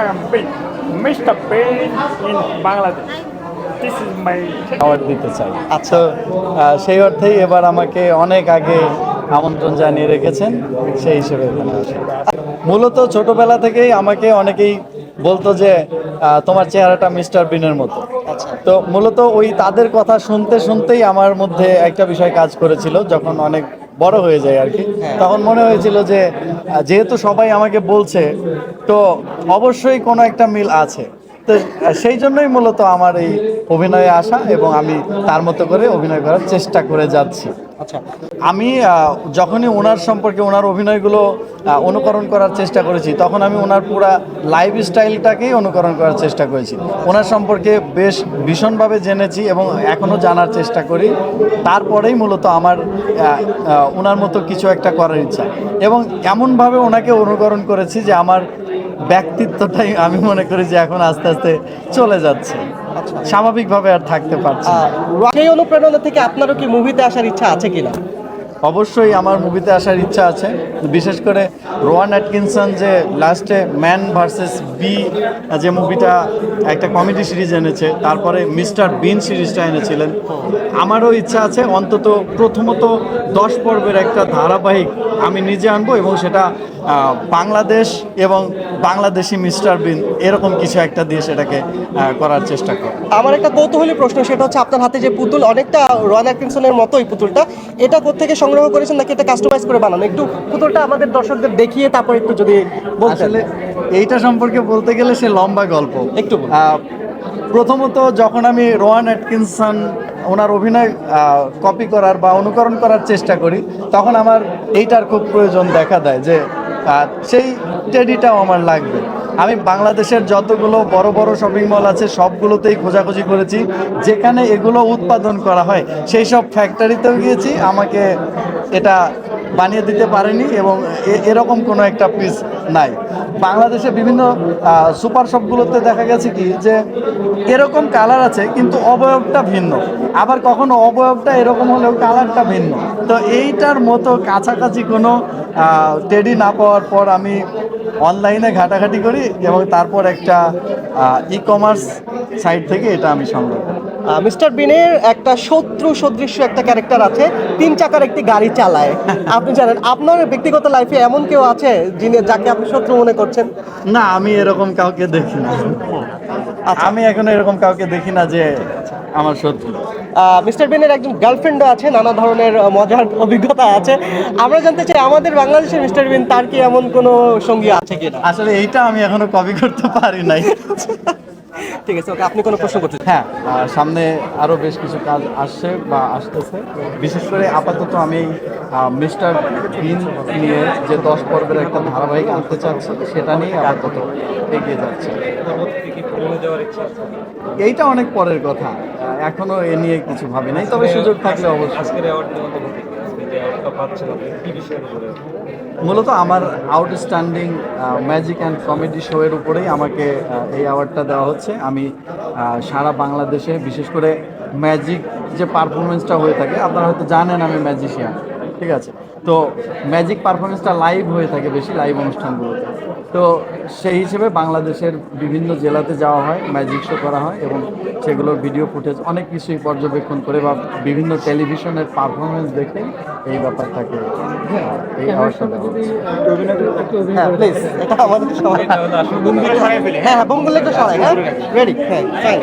I am big Mr. Bean in Bangladesh. This is my award দিতে চাই আচ্ছা সেই অর্থেই এবার আমাকে অনেক আগে আমন্ত্রণ জানিয়ে রেখেছেন সেই হিসেবে এখানে মূলত ছোটবেলা থেকেই আমাকে অনেকেই বলতো যে তোমার চেহারাটা মিস্টার বিনের মতো তো মূলত ওই তাদের কথা শুনতে শুনতেই আমার মধ্যে একটা বিষয় কাজ করেছিল যখন অনেক বড় হয়ে যায় আর কি। তখন মনে হয়েছিল যে যেহেতু সবাই আমাকে বলছে তো অবশ্যই কোনো একটা মিল আছে। তো সেই জন্যই মূলত আমার এই অভিনয়ে আসা এবং আমি তার মতো করে অভিনয় করার চেষ্টা করে যাচ্ছি। আচ্ছা আমি যখনই ওনার সম্পর্কে, ওনার অভিনয়গুলো অনুকরণ করার চেষ্টা করেছি, তখন আমি ওনার পুরা লাইফ স্টাইলটাকেই অনুকরণ করার চেষ্টা করেছি। ওনার সম্পর্কে বেশ ভীষণভাবে জেনেছি এবং এখনও জানার চেষ্টা করি। তারপরেই মূলত আমার ওনার মতো কিছু একটা করার ইচ্ছা। এবং এমনভাবে ওনাকে অনুকরণ করেছি যে আমার ব্যক্তিত্বটাই আমি মনে করি যে এখন আস্তে আস্তে চলে যাচ্ছে। স্বাভাবিকভাবে আর থাকতে পারছি সেই অনুপ্রেরণা থেকে আপনারও কি মুভিতে আসার ইচ্ছা আছে কিনা? অবশ্যই আমার মুভিতে আসার ইচ্ছা আছে। বিশেষ করে রোয়ান অ্যাটকিনসন যে লাস্টে ম্যান ভার্সেস বি যে মুভিটা একটা কমেডি সিরিজ এনেছে, তারপরে মিস্টার বিন সিরিজটা এনেছিলেন। আমারও ইচ্ছা আছে, অন্তত প্রথমত দশ পর্বের একটা ধারাবাহিক আমি নিজে আনব এবং সেটা বাংলাদেশ এবং বাংলাদেশি মিস্টার বিন এরকম কিছু একটা দিয়ে সেটাকে করার চেষ্টা করব। আমার একটা কৌতূহলী প্রশ্ন, সেটা হচ্ছে আপনার হাতে যে পুতুল, অনেকটা রয়্যাল অ্যাটকিনসনের মতোই পুতুলটা। এটা কোথেকে সংগ্রহ করেছেন নাকি এটা কাস্টমাইজ করে বানানো? একটু পুতুলটা আমাদের দর্শকদের দেখিয়ে তারপর একটু যদি আসলে এইটা সম্পর্কে বলতে গেলে সে লম্বা গল্প। একটু প্রথমত যখন আমি রোয়ান অ্যাটকিনসন ওনার অভিনয় কপি করার বা অনুকরণ করার চেষ্টা করি তখন আমার এইটার খুব প্রয়োজন দেখা দেয় যে সেই টেডিটাও আমার লাগবে। আমি বাংলাদেশের যতগুলো বড় বড় শপিং মল আছে সবগুলোতেই খোঁজাখুঁজি করেছি। যেখানে এগুলো উৎপাদন করা হয় সেই সব ফ্যাক্টরিতেও গিয়েছি আমাকে এটা বানিয়ে দিতে পারেনি এবং এরকম কোনো একটা পিস নাই। বাংলাদেশে বিভিন্ন সুপার শপগুলোতে দেখা গেছে কি যে এরকম কালার আছে কিন্তু অবয়বটা ভিন্ন। আবার কখনো অবয়বটা এরকম হলেও কালারটা ভিন্ন। তো এইটার মতো কাছাকাছি কোনো টেডি না পাওয়ার পর আমি অনলাইনে ঘাটাঘাটি করি এবং তারপর একটা ই কমার্স সাইট থেকে এটা আমি সংগ্রহ করি। মিস্টার বিনের একটা শত্রু সদৃশ্য একটা ক্যারেক্টার আছে তিন চাকার একটি গাড়ি চালায়। আপনি জানেন আপনার ব্যক্তিগত লাইফে এমন কেউ আছে যিনি যাকে আপনি শত্রু মনে করছেন? না আমি এরকম কাউকে দেখি না। আমি এখন এরকম কাউকে দেখি না যে আমার শত্রু। মিস্টার বিনের একজন গার্লফ্রেন্ডও আছে নানা ধরনের মজার অভিজ্ঞতা আছে। আমরা জানতে চাই আমাদের বাংলাদেশের মিস্টার বিন তার কি এমন কোনো সঙ্গী আছে কিনা? আসলে এইটা আমি এখনও কপি করতে পারি নাই। ঠিক আছে ওকে আপনি কোনো প্রশ্ন করতে হ্যাঁ সামনে আরও বেশ কিছু কাজ আসছে বা আসতেছে। বিশেষ করে আপাতত আমি মিস্টার বিন নিয়ে যে দশ পর্বের একটা ধারাবাহিক আনতে চাচ্ছি সেটা নিয়ে আপাতত এগিয়ে যাচ্ছে। এইটা অনেক পরের কথা। এখনও এ নিয়ে কিছু ভাবি নাই তবে সুযোগ থাকলে অবশ্যই। মূলত আমার outstanding magic and comedy show এর উপরেই আমাকে এই অ্যাওয়ার্ডটা দেওয়া হচ্ছে। আমি সারা বাংলাদেশে বিশেষ করে ম্যাজিক যে পারফরমেন্সটা হয়ে থাকে, আপনারা হয়তো জানেন আমি ম্যাজিশিয়ান ঠিক আছে? তো ম্যাজিক পারফরমেন্সটা লাইভ হয়ে থাকে বেশি লাইভ অনুষ্ঠানগুলোতে। তো সেই হিসেবে বাংলাদেশের বিভিন্ন জেলাতে যাওয়া হয় ম্যাজিক শো করা হয় এবং সেগুলোর ভিডিও ফুটেজ অনেক কিছুই পর্যবেক্ষণ করে বা বিভিন্ন টেলিভিশনের পারফরমেন্স দেখে এই ব্যাপারটাকে হচ্ছে। হ্যাঁ প্লিজ এটা আমাদের সবাই হ্যাঁ হ্যাঁ বঙ্গলে একটু সবাই হ্যাঁ রেডি হ্যাঁ ফাইন